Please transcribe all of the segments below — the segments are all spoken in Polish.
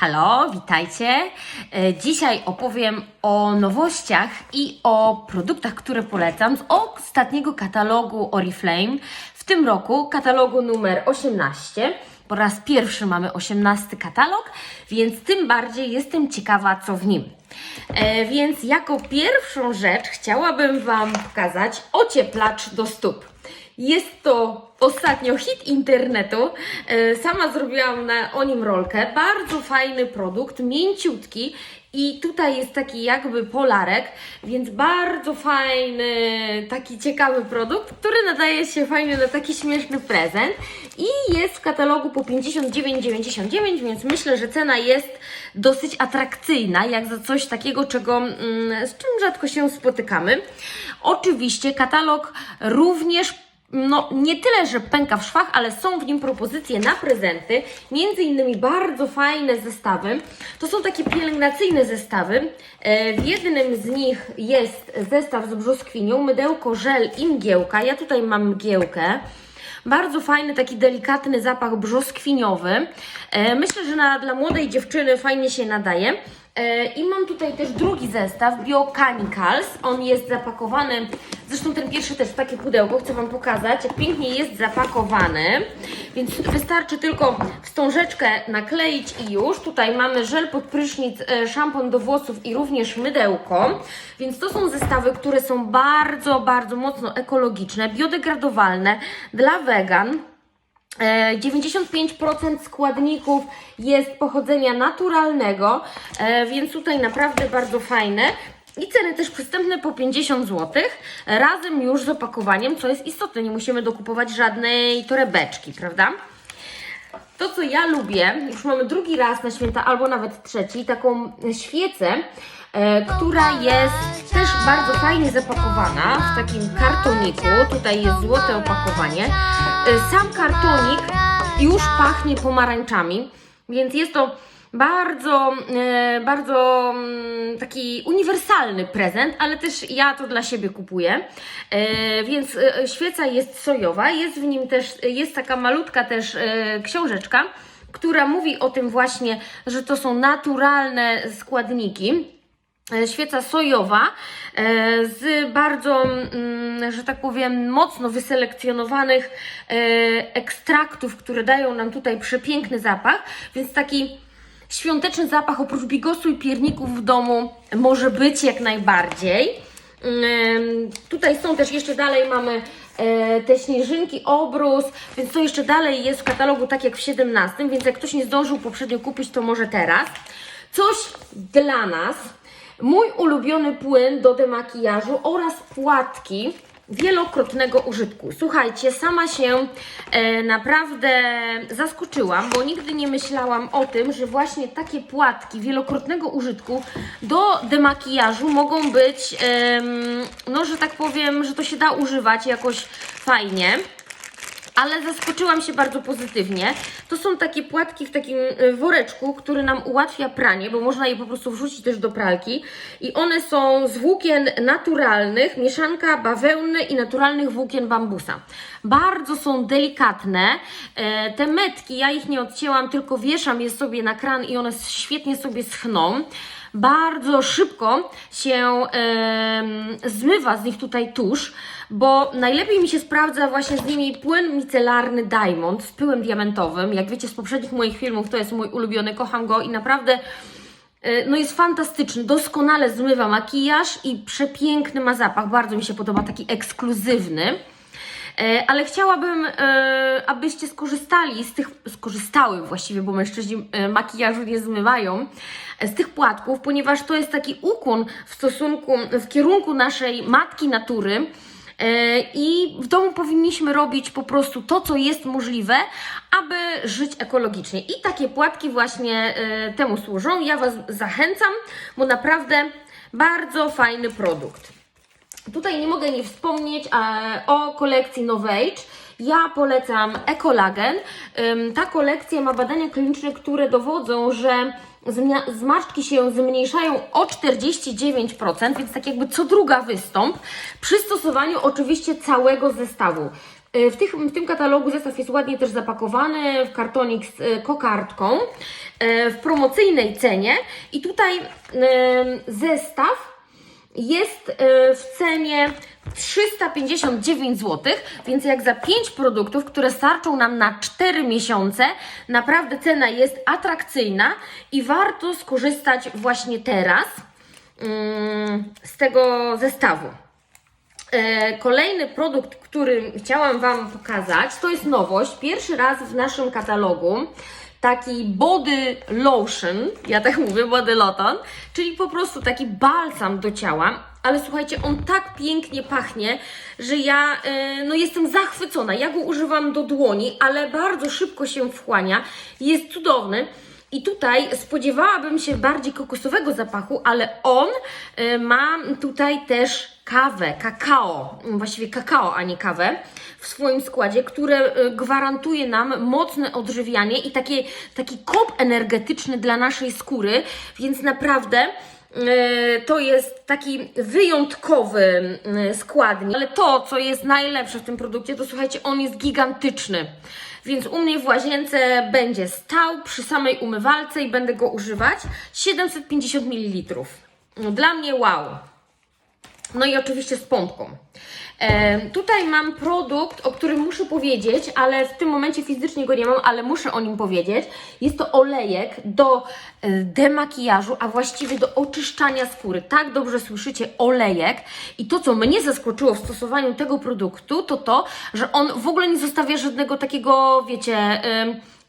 Halo, witajcie. E, Dzisiaj opowiem o nowościach i o produktach, które polecam z ostatniego katalogu Oriflame. W tym roku katalogu numer 18. Po raz pierwszy mamy 18 katalog, więc tym bardziej jestem ciekawa, co w nim. E, więc jako pierwszą rzecz chciałabym Wam pokazać ocieplacz do stóp. Jest to ostatnio hit internetu. E, Sama zrobiłam na, o nim rolkę. Bardzo fajny produkt, mięciutki. I tutaj jest taki jakby polarek, więc bardzo fajny, taki ciekawy produkt, który nadaje się fajnie na taki śmieszny prezent. I jest w katalogu po 59,99, więc myślę, że cena jest dosyć atrakcyjna, jak za coś takiego, czego, mm, z czym rzadko się spotykamy. Oczywiście katalog również no nie tyle, że pęka w szwach, ale są w nim propozycje na prezenty, między innymi bardzo fajne zestawy. To są takie pielęgnacyjne zestawy. E, W jednym z nich jest zestaw z brzoskwinią, mydełko, żel i mgiełka. Ja tutaj mam mgiełkę. Bardzo fajny, taki delikatny zapach brzoskwiniowy. E, Myślę, że na, dla młodej dziewczyny fajnie się nadaje. E, I mam tutaj też drugi zestaw, Biochemicals. On jest zapakowany, zresztą ten pierwszy też w takie pudełko, chcę Wam pokazać, jak pięknie jest zapakowany. Więc wystarczy tylko wstążeczkę nakleić i już. Tutaj mamy żel pod prysznic, e, szampon do włosów i również mydełko. Więc to są zestawy, które są bardzo, bardzo mocno ekologiczne, biodegradowalne dla wegan. E, 95% składników jest pochodzenia naturalnego, e, więc tutaj naprawdę bardzo fajne. I ceny też przystępne po 50 zł, razem już z opakowaniem, co jest istotne, nie musimy dokupować żadnej torebeczki, prawda? To, co ja lubię, już mamy drugi raz na święta, albo nawet trzeci, taką świecę, e, która jest też bardzo fajnie zapakowana w takim kartoniku. Tutaj jest złote opakowanie. E, sam kartonik już pachnie pomarańczami, więc jest to bardzo, e, bardzo mm, taki uniwersalny prezent, ale też ja to dla siebie kupuję. E, więc świeca jest sojowa, jest w nim też, jest taka malutka też książeczka, która mówi o tym właśnie, że to są naturalne składniki. E, Świeca sojowa e, z bardzo, mm, że tak powiem, mocno wyselekcjonowanych e, ekstraktów, które dają nam tutaj przepiękny zapach, więc taki świąteczny zapach oprócz bigosu i pierników w domu może być jak najbardziej. Ym, Tutaj są też jeszcze dalej mamy te śnieżynki, obrus, więc to jeszcze dalej jest w katalogu tak jak w 17, więc jak ktoś nie zdążył poprzednio kupić, to może teraz. Coś dla nas, mój ulubiony płyn do demakijażu oraz płatki wielokrotnego użytku. Słuchajcie, sama się e, naprawdę zaskoczyłam, bo nigdy nie myślałam o tym, że właśnie takie płatki wielokrotnego użytku do demakijażu mogą być, em, no że tak powiem, że to się da używać jakoś fajnie ale zaskoczyłam się bardzo pozytywnie. To są takie płatki w takim e, woreczku, który nam ułatwia pranie, bo można je po prostu wrzucić też do pralki. I one są z włókien naturalnych, mieszanka bawełny i naturalnych włókien bambusa. Bardzo są delikatne. E, Te metki, ja ich nie odcięłam, tylko wieszam je sobie na kran i one świetnie sobie schną bardzo szybko się zmywa z nich tutaj tusz, bo najlepiej mi się sprawdza właśnie z nimi płyn micelarny Diamond z pyłem diamentowym. Jak wiecie z poprzednich moich filmów, to jest mój ulubiony, kocham go i naprawdę e, no jest fantastyczny, doskonale zmywa makijaż i przepiękny ma zapach. Bardzo mi się podoba, taki ekskluzywny. E, Ale chciałabym, e, abyście skorzystali z tych, skorzystały właściwie, bo mężczyźni e, makijażu nie zmywają, z tych płatków, ponieważ to jest taki ukłon w stosunku, w kierunku naszej matki natury. I w domu powinniśmy robić po prostu to, co jest możliwe, aby żyć ekologicznie. I takie płatki właśnie temu służą. Ja Was zachęcam, bo naprawdę bardzo fajny produkt. Tutaj nie mogę nie wspomnieć e, o kolekcji Novage. Ja polecam Ekolagen. Ym, ta kolekcja ma badania kliniczne, które dowodzą, że zmarszczki się zmniejszają o 49%, więc tak jakby co druga wystąp, przy stosowaniu oczywiście całego zestawu. E, W, tych, w tym katalogu zestaw jest ładnie też zapakowany w kartonik z e, kokardką e, w promocyjnej cenie i tutaj zestaw jest e, w cenie 359 zł, więc jak za 5 produktów, które starczą nam na 4 miesiące, naprawdę cena jest atrakcyjna i warto skorzystać właśnie teraz mm, z tego zestawu. E, Kolejny produkt, który chciałam Wam pokazać, to jest nowość. Pierwszy raz w naszym katalogu taki body lotion, ja tak mówię, body lotion, czyli po prostu taki balsam do ciała. Ale słuchajcie, on tak pięknie pachnie, że ja e, no jestem zachwycona. Ja go używam do dłoni, ale bardzo szybko się wchłania. Jest cudowny. I tutaj spodziewałabym się bardziej kokosowego zapachu, ale on y, ma tutaj też kawę, kakao, właściwie kakao, a nie kawę w swoim składzie, które y, gwarantuje nam mocne odżywianie i takie, taki kop energetyczny dla naszej skóry, więc naprawdę y, to jest taki wyjątkowy y, składnik. Ale to, co jest najlepsze w tym produkcie, to słuchajcie, on jest gigantyczny. Więc u mnie w łazience będzie stał przy samej umywalce i będę go używać. 750 ml. Dla mnie wow. No i oczywiście z pompką. E, tutaj mam produkt, o którym muszę powiedzieć, ale w tym momencie fizycznie go nie mam, ale muszę o nim powiedzieć. Jest to olejek do e, demakijażu, a właściwie do oczyszczania skóry. Tak dobrze słyszycie, olejek. I to, co mnie zaskoczyło w stosowaniu tego produktu, to to, że on w ogóle nie zostawia żadnego takiego, wiecie,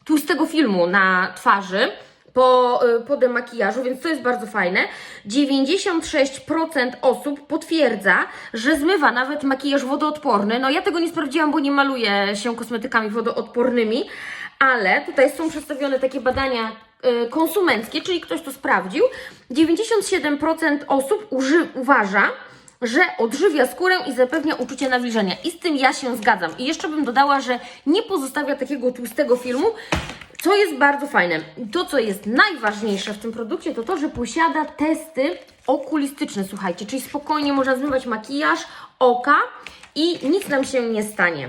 tłustego filmu na twarzy po, y, po demakijażu, więc to jest bardzo fajne. 96% osób potwierdza, że zmywa nawet makijaż wodoodporny. No ja tego nie sprawdziłam, bo nie maluję się kosmetykami wodoodpornymi, ale tutaj są przedstawione takie badania y, konsumenckie, czyli ktoś to sprawdził. 97% osób uży, uważa, że odżywia skórę i zapewnia uczucie nawilżenia. I z tym ja się zgadzam. I jeszcze bym dodała, że nie pozostawia takiego tłustego filmu, co jest bardzo fajne. To, co jest najważniejsze w tym produkcie, to to, że posiada testy okulistyczne, słuchajcie, czyli spokojnie można zmywać makijaż oka i nic nam się nie stanie.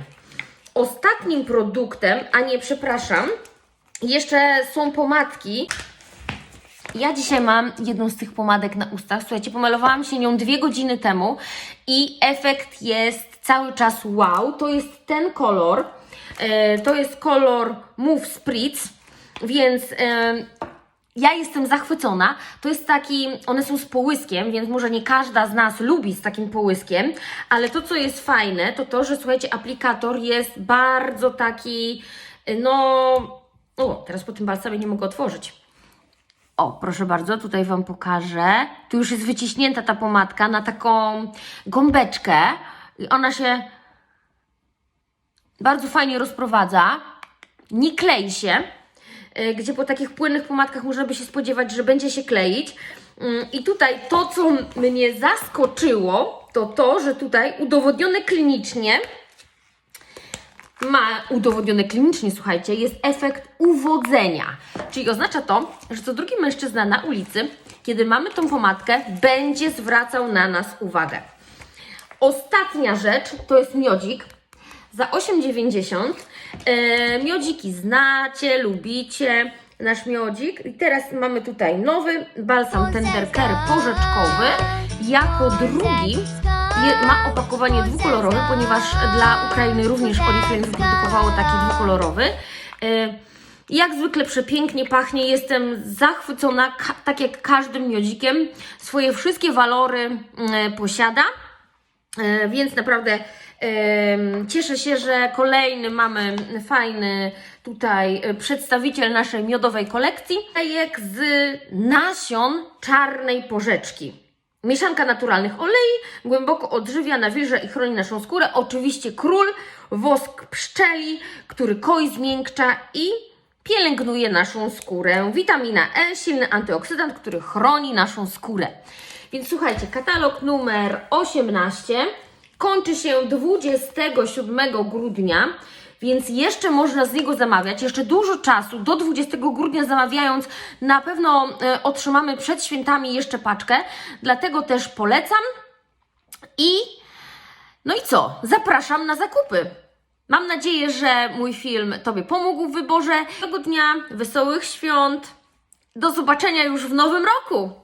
Ostatnim produktem, a nie przepraszam, jeszcze są pomadki. Ja dzisiaj mam jedną z tych pomadek na ustach. Słuchajcie, pomalowałam się nią dwie godziny temu i efekt jest cały czas wow. To jest ten kolor. E, to jest kolor Move Spritz, więc e, ja jestem zachwycona. To jest taki, one są z połyskiem, więc może nie każda z nas lubi z takim połyskiem, ale to, co jest fajne, to to, że słuchajcie, aplikator jest bardzo taki, no, o, teraz po tym balsamie nie mogę otworzyć. O, proszę bardzo, tutaj Wam pokażę. Tu już jest wyciśnięta ta pomadka na taką gąbeczkę i ona się bardzo fajnie rozprowadza. Nie klei się, y, gdzie po takich płynnych pomadkach można by się spodziewać, że będzie się kleić. Mm, I tutaj to, co mnie zaskoczyło, to to, że tutaj udowodnione klinicznie ma udowodnione klinicznie, słuchajcie, jest efekt uwodzenia. Czyli oznacza to, że co drugi mężczyzna na ulicy, kiedy mamy tą pomadkę, będzie zwracał na nas uwagę. Ostatnia rzecz to jest miodzik za 8,90. E, miodziki znacie, lubicie nasz miodzik. I teraz mamy tutaj nowy balsam Tender Care porzeczkowy. Jako drugi je, ma opakowanie dwukolorowe, ponieważ dla Ukrainy również Oriflame wyprodukowało taki dwukolorowy. E, jak zwykle przepięknie pachnie, jestem zachwycona, tak jak każdym miodzikiem. Swoje wszystkie walory mm, posiada. E, Więc naprawdę cieszę się, że kolejny mamy fajny tutaj e, przedstawiciel naszej miodowej kolekcji. Jajek z nasion czarnej porzeczki. Mieszanka naturalnych olei głęboko odżywia, nawilża i chroni naszą skórę. Oczywiście król, wosk pszczeli, który koi, zmiękcza i pielęgnuje naszą skórę. Witamina E, silny antyoksydant, który chroni naszą skórę. Więc słuchajcie, katalog numer 18 kończy się 27 grudnia, więc jeszcze można z niego zamawiać. Jeszcze dużo czasu, do 20 grudnia zamawiając, na pewno e, otrzymamy przed świętami jeszcze paczkę. Dlatego też polecam. I no i co? Zapraszam na zakupy. Mam nadzieję, że mój film Tobie pomógł w wyborze tego dnia, wesołych świąt. Do zobaczenia już w nowym roku!